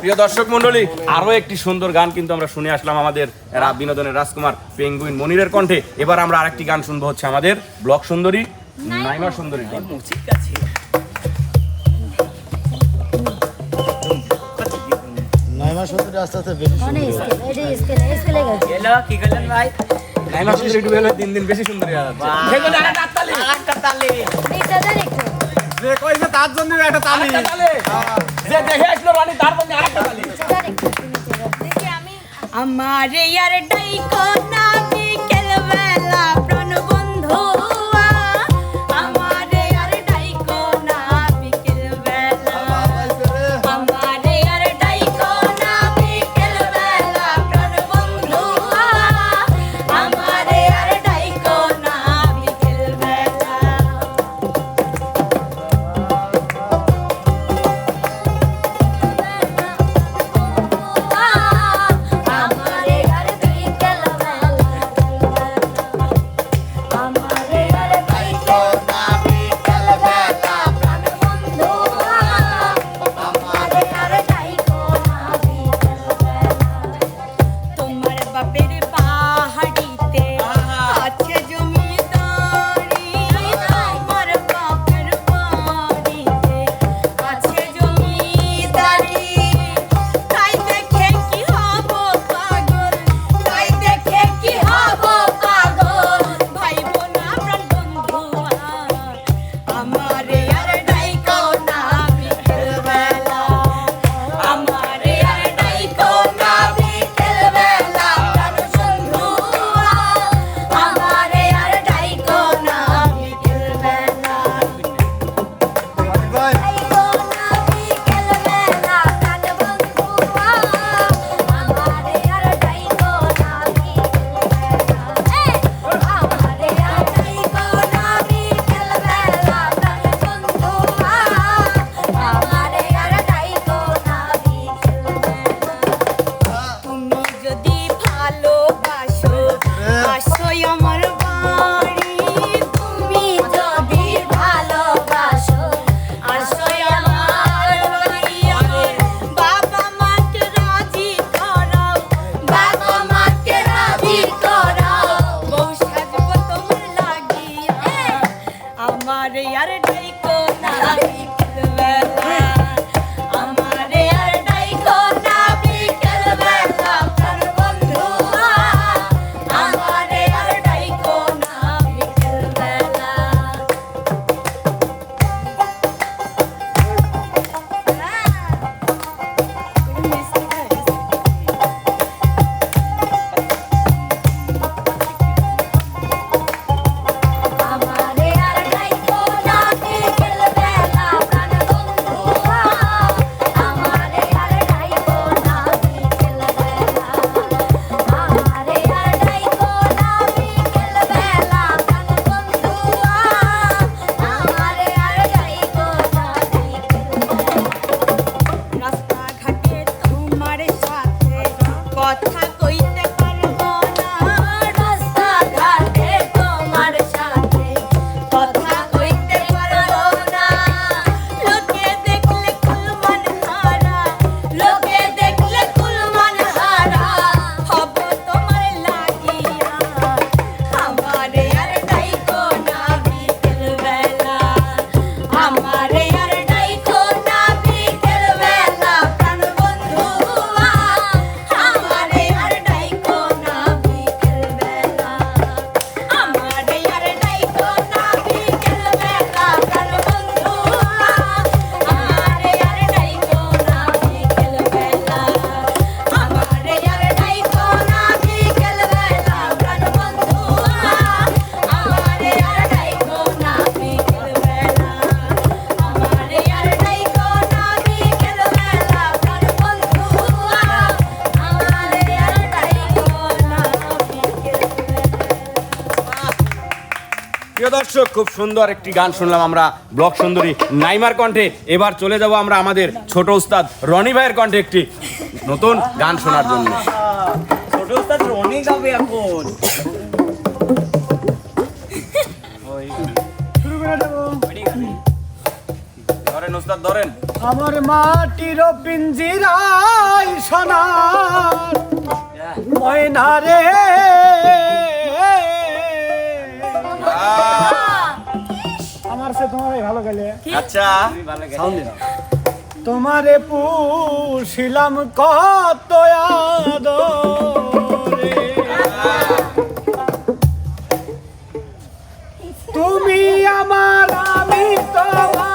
প্রিয় দর্শক মন্ডলী আরও একটি সুন্দর গান কিন্তু আমরা শুনে আসলাম আমাদের বিনোদনের রাজকুমার পেঙ্গুইন মনিরের কণ্ঠে। এবার আমরা আরেকটি গান শুনব হচ্ছে আমাদের ব্লক সুন্দরী নাইমা সুন্দরী নাইমা সুন্দরী আস্তে আস্তে কি করলেন ভাই? নাইমা সুন্দরী দিন দিন বেশি সুন্দরী যে কইছে তার জন্য একটা তালি। হ্যাঁ। যে দেখে আসলো রানী তার জন্য আরেকটা তালি। না প্রিয় দর্শক খুব সুন্দর একটি গান শুনলাম আমরা ব্লক সুন্দরী নাইমার কণ্ঠে। এবার চলে যাব আমরা আমাদের ছোট উস্তাদ রনি ভাইয়ের কণ্ঠে একটি নতুন গান শোনার জন্য। ছোট উস্তাদ রনি গাবে এখন। ধরেন উস্তাদ ধরেন। আমার মাটির পিঞ্জিরাই সোনা হ্যাঁ। ময়না রে। আচ্ছা। তোমারে পুষিলাম কত তুমি আমার আমি তোমার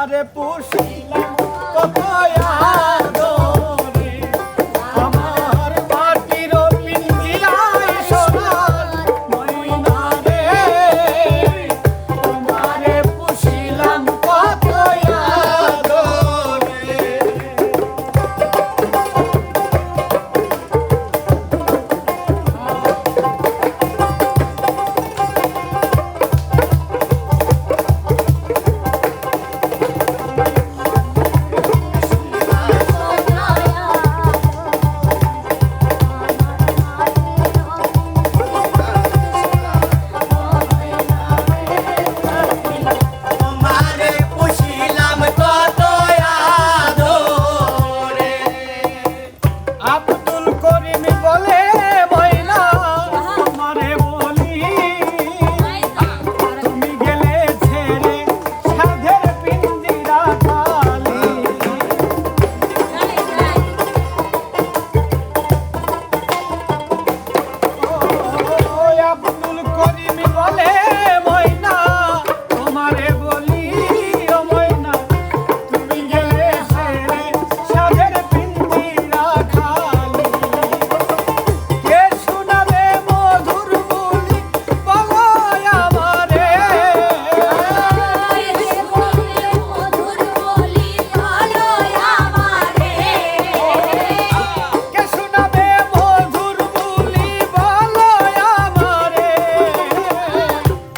তোমারে পুষিলাম কোথায়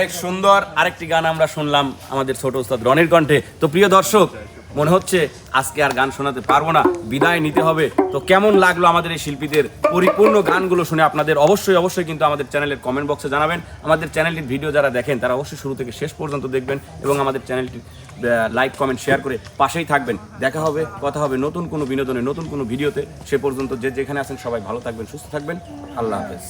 অনেক সুন্দর আরেকটি গান আমরা শুনলাম আমাদের ছোট উস্তাদ রনির কণ্ঠে। তো প্রিয় দর্শক, মনে হচ্ছে আজকে আর গান শোনাতে পারব না, বিদায় নিতে হবে। তো কেমন লাগল আমাদের এই শিল্পীদের পরিপূর্ণ গানগুলো শুনে আপনাদের? অবশ্যই অবশ্যই কিন্তু আমাদের চ্যানেলের কমেন্ট বক্সে জানাবেন। আমাদের চ্যানেলটির ভিডিও যারা দেখেন, তারা অবশ্যই শুরু থেকে শেষ পর্যন্ত দেখবেন এবং আমাদের চ্যানেলটি লাইক কমেন্ট শেয়ার করে পাশেই থাকবেন। দেখা হবে, কথা হবে নতুন কোনো বিনোদনে, নতুন কোনো ভিডিওতে। সে পর্যন্ত যে যেখানে আছেন সবাই ভালো থাকবেন, সুস্থ থাকবেন। আল্লাহ হাফেজ।